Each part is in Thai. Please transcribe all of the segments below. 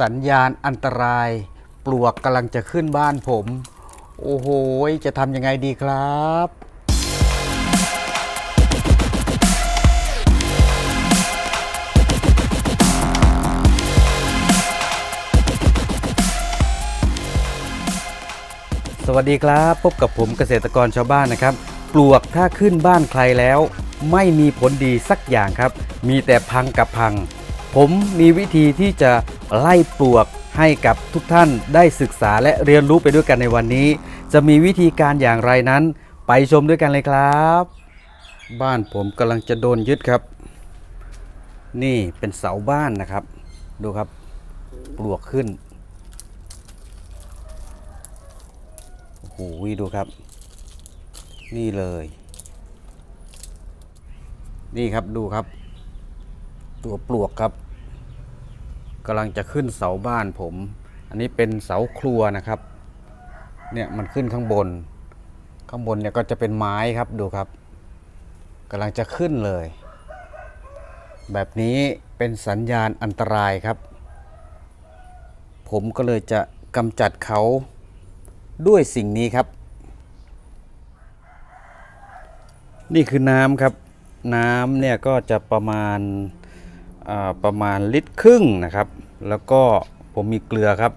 สัญญาณอันตราย ปลวกกำลังจะขึ้นบ้านผม โอ้โห จะทำยังไงดีครับ สวัสดีครับ พบกับผมเกษตรกรชาวบ้านนะครับ ปลวกถ้าขึ้นบ้านใครแล้ว ไม่มีผลดีสักอย่างครับ มีแต่พังกับพัง ผมมีวิธีที่จะไล่ปลวกให้กับทุกท่านได้ศึกษาและเรียนรู้ไปด้วยกันในวันนี้ จะมีวิธีการอย่างไรนั้น ไปชมด้วยกันเลยครับ บ้านผมกำลังจะโดนยึดครับ นี่เป็นเสาบ้านนะครับ ดูครับปลวกขึ้นโอ้โหดูครับ นี่เลย นี่ครับดูครับ ตัวปลวกครับกำลังจะขึ้นเสาบ้านผม อันนี้เป็นเสาครัวนะครับ เนี่ยมันขึ้นข้างบน ข้างบนเนี่ยก็จะเป็นไม้ครับดูครับกำลังจะขึ้นเลย แบบนี้เป็นสัญญาณอันตรายครับ ผมก็เลยจะกำจัดเขาด้วยสิ่งนี้ครับ นี่คือน้ำครับ น้ำเนี่ยก็จะประมาณ ประมาณลิตรครึ่งนะครับ แล้วก็ผมมีเกลือครับ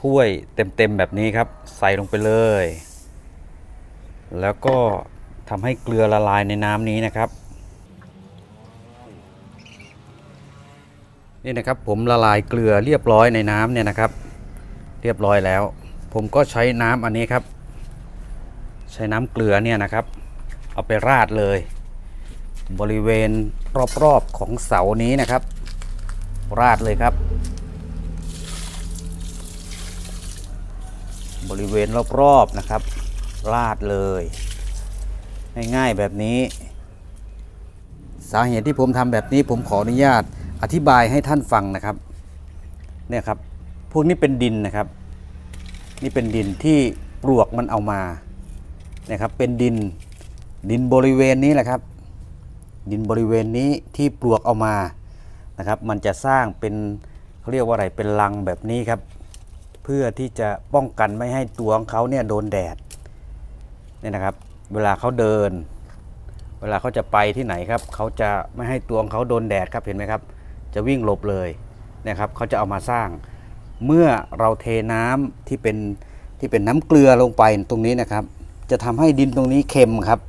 ถ้วยเต็มๆแบบนี้ครับ ใส่ลงไปเลย แล้วก็ทำให้เกลือละลายในน้ำนี้นะครับ นี่นะครับผมละลายเกลือเรียบร้อยในน้ำเนี่ยนะครับ เรียบร้อยแล้ว ผมก็ใช้น้ำอันนี้ครับ ใช้น้ำเกลือเนี่ยนะครับ เอาไปราดเลย บริเวณรอบๆของเสานี้นะครับ ราดเลยครับ บริเวณรอบๆนะครับ ราดเลย ง่ายๆแบบนี้ สาเหตุที่ผมทำแบบนี้ผมขออนุญาตอธิบายให้ท่านฟังนะครับเนี่ยครับพวกนี้เป็นดินนะครับ นี่เป็นดินที่ปลวกมันเอามานะครับเป็นดินดินบริเวณนี้แหละครับ ดินบริเวณนี้ที่ปลวกเอามานะครับ มันจะสร้างเป็นเขาเรียกว่าอะไรเป็นรังแบบนี้ครับ เพื่อที่จะป้องกันไม่ให้ตัวของเขาเนี่ยโดนแดดเนี่ยนะครับ เวลาเขาเดิน เวลาเขาจะไปที่ไหนครับเขาจะไม่ให้ตัวของเขาโดนแดดครับเห็นไหมครับ จะวิ่งหลบเลยนะครับเขาจะเอามาสร้าง เมื่อเราเทน้ำที่เป็นที่เป็นน้ำเกลือลงไปตรงนี้นะครับ จะทำให้ดินตรงนี้เค็มครับ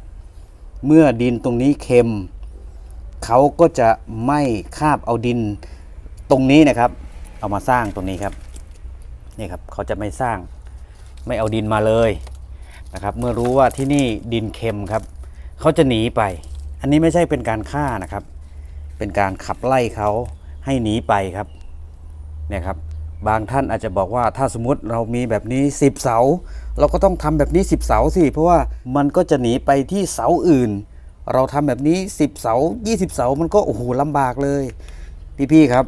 เมื่อดินตรงนี้เค็ม เขาก็จะไม่คาบเอาดินตรงนี้นะครับ เอามาสร้างตรงนี้ครับนี่ครับเขาจะไม่สร้างไม่เอาดินมาเลยนะครับเมื่อรู้ว่าที่นี่ดินเค็มครับเขาจะหนีไป อันนี้ไม่ใช่เป็นการฆ่านะครับ เป็นการขับไล่เขาให้หนีไปครับเนี่ยครับบางท่านอาจจะบอกว่าถ้าสมมติเรามีแบบนี้ 10 เสา เราก็ต้องทำแบบนี้ 10 เสาสิเพราะว่ามันก็จะหนีไปที่เสาอื่น เราทำแบบนี้ 10 เสา 20 เสา มันก็โอ้โหลำบากเลย พี่ๆครับ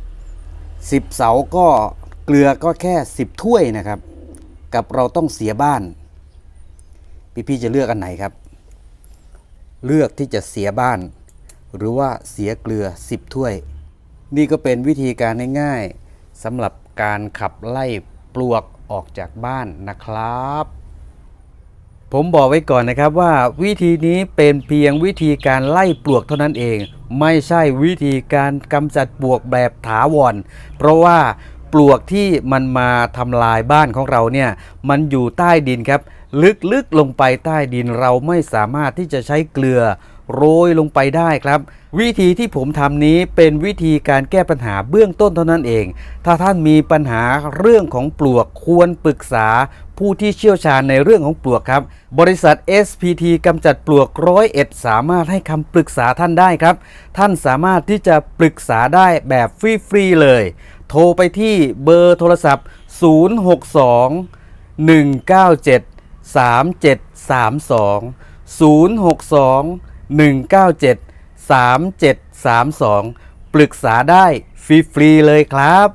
10 เสาก็เกลือก็แค่ 10 ถ้วยนะครับ กับเราต้องเสียบ้าน พี่ๆจะเลือกอันไหนครับ เลือกที่จะเสียบ้าน หรือว่าเสียเกลือ 10 ถ้วย นี่ก็เป็นวิธีการง่ายๆสำหรับการขับไล่ปลวกออกจากบ้านนะครับ ผมบอกไว้ก่อนนะครับว่าวิธีนี้เป็นเพียงวิธีการไล่ปลวกเท่านั้นเอง ไม่ใช่วิธีการกำจัดปลวกแบบถาวร เพราะว่าปลวกที่มันมาทำลายบ้านของเราเนี่ยมันอยู่ใต้ดินครับ ลึกๆลงไปใต้ดินเราไม่สามารถที่จะใช้เกลือ โรยลงไปได้ครับ วิธีที่ผมทำนี้เป็นวิธีการแก้ปัญหาเบื้องต้นเท่านั้นเอง ถ้าท่านมีปัญหาเรื่องของปลวกควรปรึกษาผู้ที่เชี่ยวชาญในเรื่องของปลวกครับ บริษัท SPT กำจัดปลวกร้อยเอ็ดสามารถให้คำปรึกษาท่านได้ครับ ท่านสามารถที่จะปรึกษาได้แบบฟรีๆเลย โทรไปที่เบอร์โทรศัพท์ 062 197 3732 062 197 3732 ปรึกษาได้ฟรีๆเลยครับ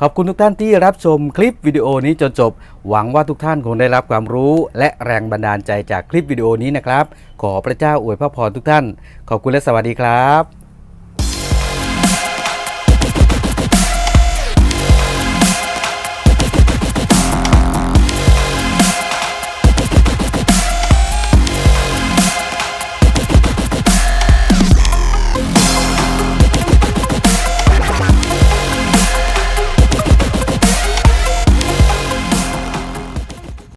ขอบคุณทุกท่านที่รับชมคลิปวิดีโอนี้จนจบ หวังว่าทุกท่านคงได้รับความรู้ และแรงบันดาลใจจากคลิปวิดีโอนี้นะครับ ขอพระเจ้าอวยพระพรทุกท่าน ขอบคุณและสวัสดีครับ